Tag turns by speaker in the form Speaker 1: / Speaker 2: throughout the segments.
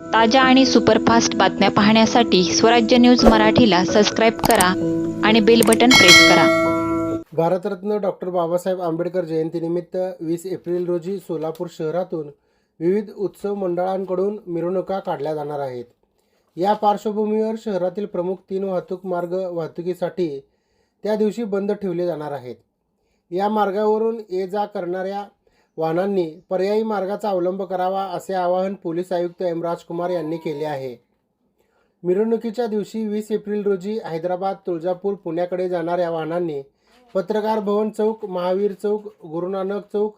Speaker 1: ताज्या आणि सुपरफास्ट बातम्या पाहण्यासाठी स्वराज्य न्यूज मराठीला सबस्क्राईब करा आणि बेल बटन प्रेस करा.
Speaker 2: भारतरत्न डॉक्टर बाबासाहेब आंबेडकर जयंतीनिमित्त वीस एप्रिल रोजी सोलापूर शहरातून विविध उत्सव मंडळांकडून मिरवणुका काढल्या जाणार आहेत. या पार्श्वभूमीवर शहरातील प्रमुख तीन वाहतूक मार्ग वाहतुकीसाठी त्या दिवशी बंद ठेवले जाणार आहेत. या मार्गावरून ये जा करणाऱ्या वाहनांनी पर्यायी मार्गाचा अवलंब करावा असे आवाहन पोलीस आयुक्त एम राजकुमार यांनी केले आहे. मिरवणुकीच्या दिवशी वीस एप्रिल रोजी हैदराबाद तुळजापूर पुण्याकडे जाणाऱ्या वाहनांनी पत्रकार भवन चौक महावीर चौक गुरुनानक चौक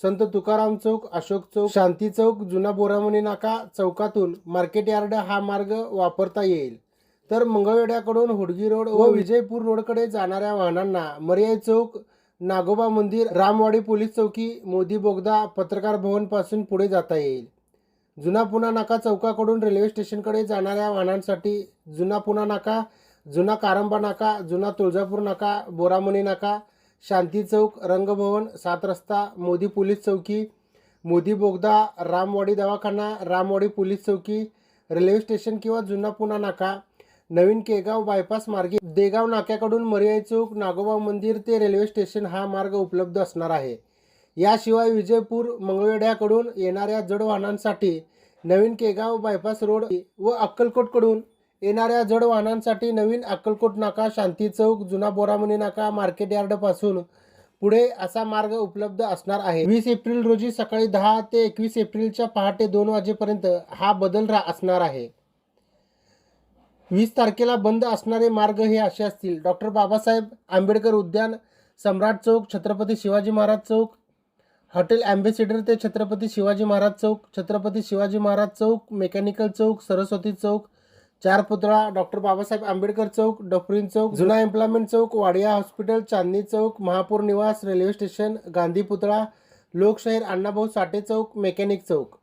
Speaker 2: संत तुकाराम चौक अशोक चौक शांती चौक जुना बोरामणी नाका चौकातून मार्केट यार्ड हा मार्ग वापरता येईल. तर मंगळवेड्याकडून हुडगी रोड व विजयपूर रोडकडे जाणाऱ्या वाहनांना मर्याय चौक नागोबा मंदिर रामवाडी पोलीस चौकी मोदी बोगदा पत्रकार भवनपासून पुढे जाता येईल. जुना पुणा नाका चौकाकडून रेल्वे स्टेशनकडे जाणाऱ्या वाहनांसाठी जुना पुणा नाका जुना कारंबा नाका जुना तुळजापूर नाका बोरामणी नाका शांती चौक रंगभवन सात रस्ता मोदी पोलीस चौकी मोदी बोगदा रामवाडी दवाखाना रामवाडी पोलीस चौकी रेल्वे स्टेशन किंवा जुना पुणा नाका नवीन केगाव बायपास मार्गे देगाव नाक्याकडून मर्याई चौक नागोबा मंदिर ते रेल्वे स्टेशन हा मार्ग उपलब्ध असणार आहे. याशिवाय विजयपूर मंगळवेड्याकडून येणाऱ्या जड वाहनांसाठी नवीन केगाव बायपास रोड व अक्कलकोटकडून येणाऱ्या जड वाहनांसाठी नवीन अक्कलकोट नाका शांती चौक जुना बोरामणी नाका मार्केट यार्डपासून पुढे असा मार्ग उपलब्ध असणार आहे. वीस एप्रिल रोजी सकाळी दहा ते एकवीस एप्रिलच्या पहाटे दोन वाजेपर्यंत हा बदल रा असणार आहे. वीस तारखेला बंद असणारे मार्ग हे असे असतील. डॉक्टर बाबासाहेब आंबेडकर उद्यान सम्राट चौक छत्रपती शिवाजी महाराज चौक हॉटेल अँबेसिडर ते छत्रपती शिवाजी महाराज चौक छत्रपती शिवाजी महाराज चौक मेकॅनिकल चौक सरस्वती चौक चार पुतळा डॉक्टर बाबासाहेब आंबेडकर चौक डफरीन चौक जुना एम्प्लॉयमेंट चौक वाडिया हॉस्पिटल चांदणी चौक महापूर निवास रेल्वे स्टेशन गांधी पुतळा लोकशाहीर अण्णाभाऊ साठे चौक मेकॅनिक चौक.